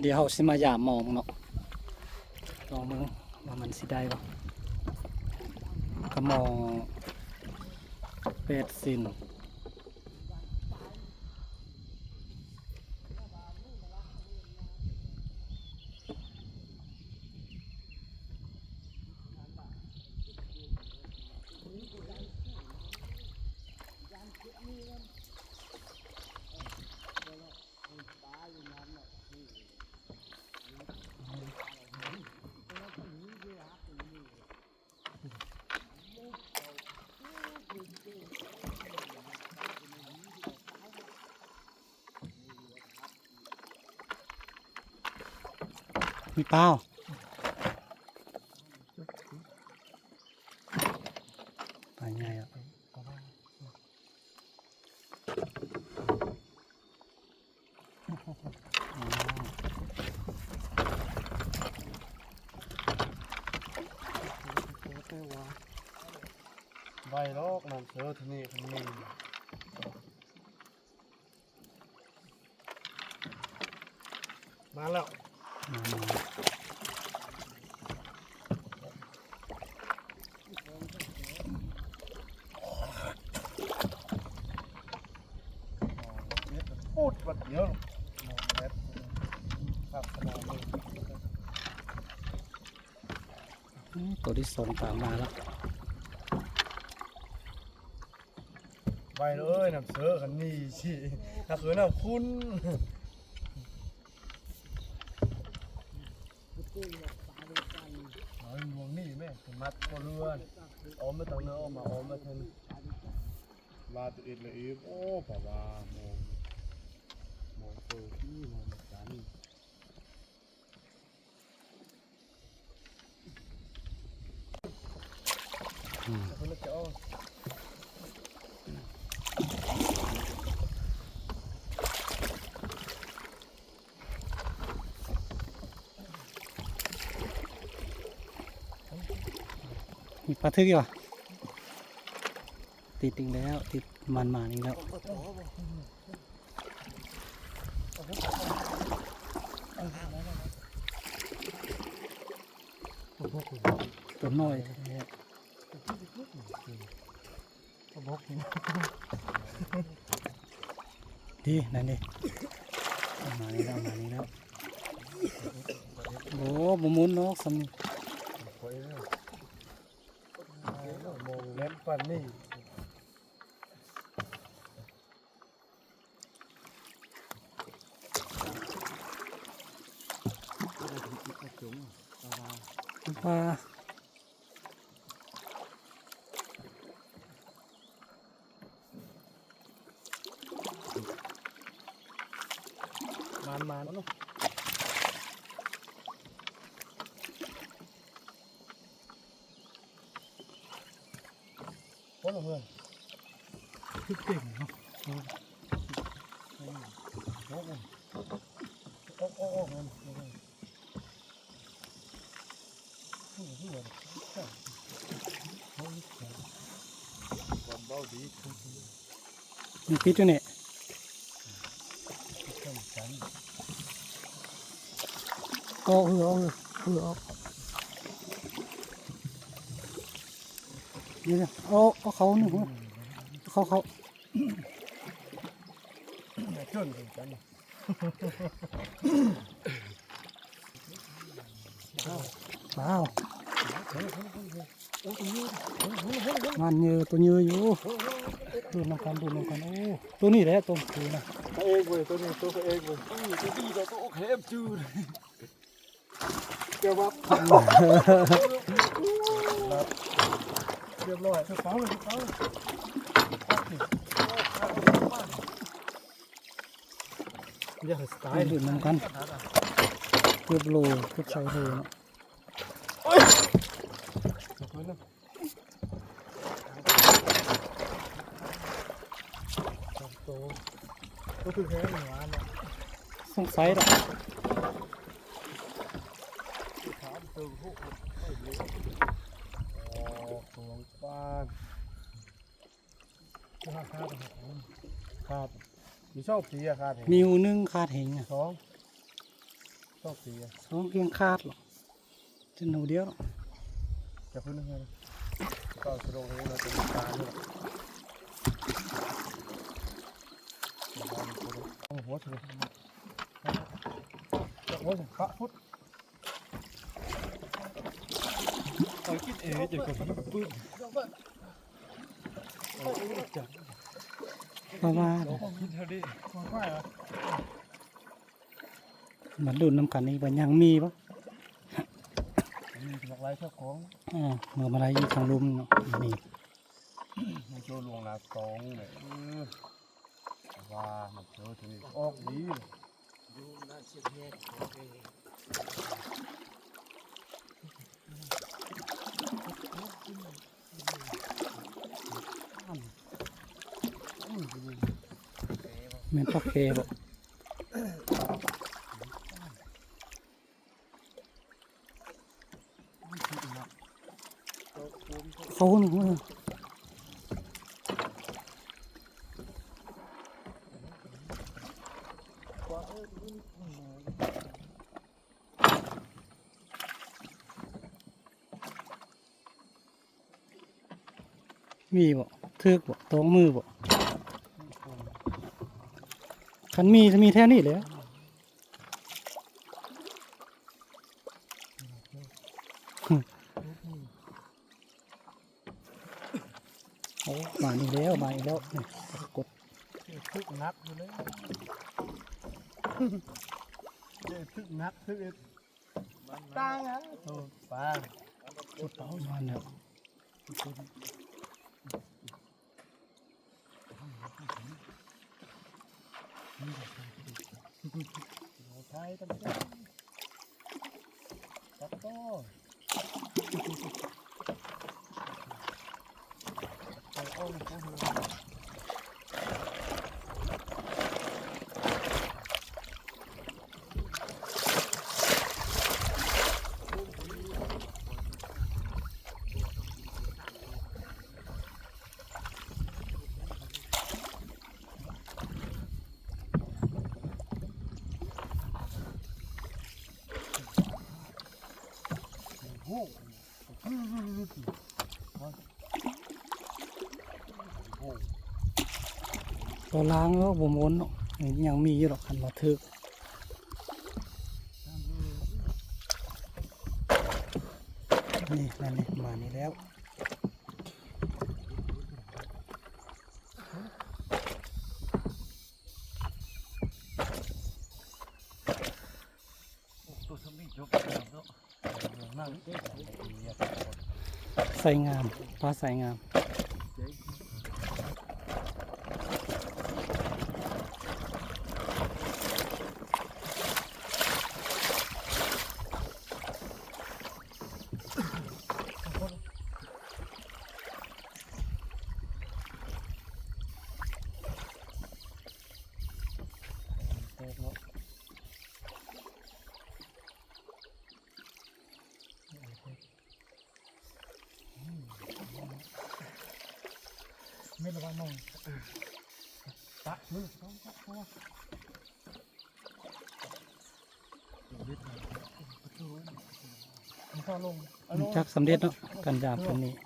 เดี๋ยวเขาสิมาย่ามองเนาะลองมึงว่ามันสิได้บ่ก็มองเป็ดสิน มีเป้าไปไงอะใบโลกน้ำเสือที่นี่คนนี้มาแล้วมา มาพูดวัดเดียวเม็ดครับขนาดนี้อืมตัวที่สองตามมาแล้วใบเลยน้ำเสือคันนี้สิถ้าคือน้ำคุณเอาหวงนี่แม่ถึงมัดก็เรือนออมมาตั้งเนื้อออกมาออมมาทันลาตัวเอ็ดเลยอีฟโอ้ป่าวว่ามองมองเจอที่มองกัน อืม คนละเจ้า มีปลาทึกอยู่ติดอีกแล้ว ติดมันมาอีกแล้วตัวน้อยดีนั่นดิมานี่แล้วเอามานี่แล้วโอ้บหมุนเนาะสำไปแล้วมองเล็บปั นนี่ปลามันมัน เนาะพ้นเพื่อนทึกเก่งเนาะโนี่ยเข้มขันโอ้เออเออเออเอาเดี๋ยวนะเอาเอาเขาหนึ่งหัวเขาเขาเชื่อนกันเปล่ามันเยอะตัวเยอะอยู่ดูน้ำกันดูน้ำกันโอ้ตัวนี้แหละตัวนี้นะตัวเองเว้ยตัวนี้ตัวเองเว้ยตัวดีเราตัวโอเคจืดเจ้าวับ เรียบร้อยกระเป๋าเลยกระเป๋าอย่าสไตไปล์ดูน้ำกันเกือบโลเกือบใส่โลเนาะก็คือแค่หนึ่งวันเนี่ยสงสัยละถามเติมพวกไม่เยอะอ๋อ ของบ้านค่าค่าตรงนี้ขาดมีชอบสีอะขาดเห็นมิวหนึงขาดเหงอะสองต้องปีอะสองเพียงคาดหรอกจะหนูเดียวหรอกจะพึ่งยังไงก็สะดวกให้เราจะมีการเนี่ยโอ้โหสุดจะโอ้ยพระพุทธ เอาคิดเอ๋จะกับปื้มเพราะว่าเท่านี้มาไฟเหรอมันดุนน้ำกันนี่ว่ายังมีปะมีหลากหลายเจ้าของอ่าเมื่อมาลายอยู่ทางลุมเนาะนี่มันโจลวงนาสองเนี่ยว่ามันเจอทีนี้ออกดีเลย แม่นพ่อเคบอกเขาหนึ่งมือมีบ่ทือกบ่ตองมือบ่ คันมีจะมีแท่นี้แหล้วโอ้มานี่แล้ว มาอีกแล้วนี่กดทึกนักอยู่เลยเจ๊ทึกนักทึกเอ็ดตายอะโอ้ป้าจุดเป้ามันแล้วไทยตั้งแต่ตัดต่อเอาเอาเอาตัวล้างแล้วบ่มวนเนาะยังมีอยู่หรอกคันมาทึกนี่นั่นนี่มานี่แล้วสมิงจบแล้วเนาะนั่งเอ๊ะ ใส่งามปลาใส่งาม ไม่ระวังน้องตะมือต้องตะตัวมันเข้าลงจักสำเร็จเนาะกันยามตัวนี้เอา